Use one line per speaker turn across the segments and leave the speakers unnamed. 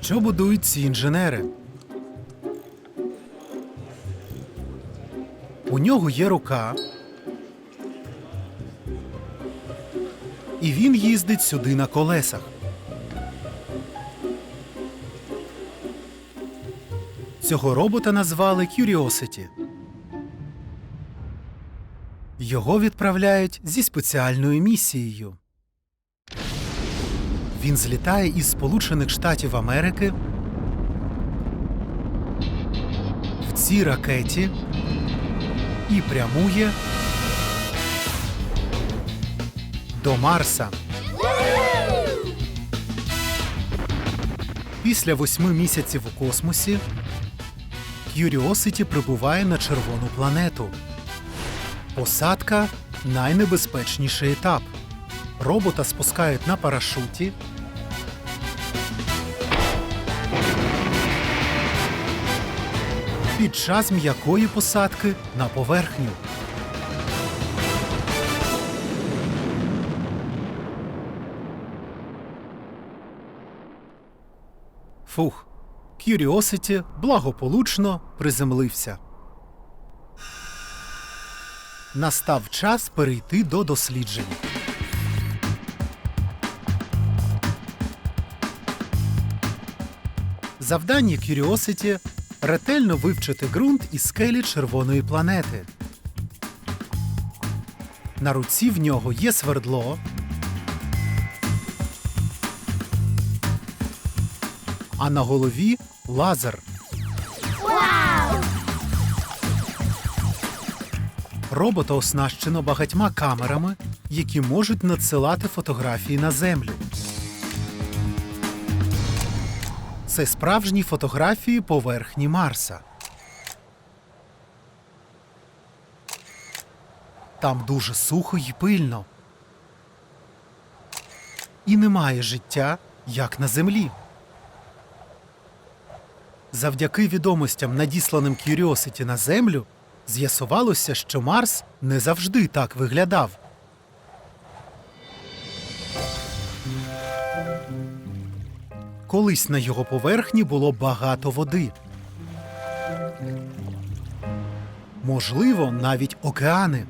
Що будують ці інженери? У нього є рука. І він їздить сюди на колесах. Цього робота назвали Curiosity. Його відправляють зі спеціальною місією. Він злітає із Сполучених Штатів Америки в цій ракеті і прямує до Марса. Після восьми місяців у космосі Curiosity прибуває на червону планету. Посадка найнебезпечніший етап. Робота спускають на парашуті. Під час м'якої посадки на поверхню. Фух. Curiosity благополучно приземлився. Настав час перейти до досліджень. Завдання Curiosity – ретельно вивчити ґрунт і скелі червоної планети. На руці в нього є свердло, а на голові лазер. Робота оснащено багатьма камерами, які можуть надсилати фотографії на землю. Це справжні фотографії поверхні Марса. Там дуже сухо й пильно. І немає життя, як на землі. Завдяки відомостям, надісланим Curiosity на Землю, з'ясувалося, що Марс не завжди так виглядав. Колись на його поверхні було багато води. Можливо, навіть океани.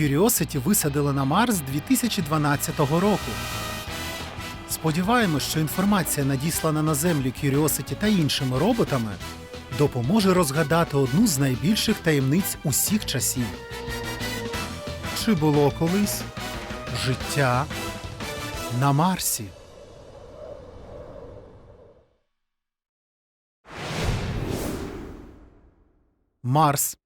Curiosity висадили на Марс 2012 року. Сподіваємось, що інформація, надіслана на Землю Curiosity та іншими роботами, допоможе розгадати одну з найбільших таємниць усіх часів. Чи було колись життя на Марсі? Марс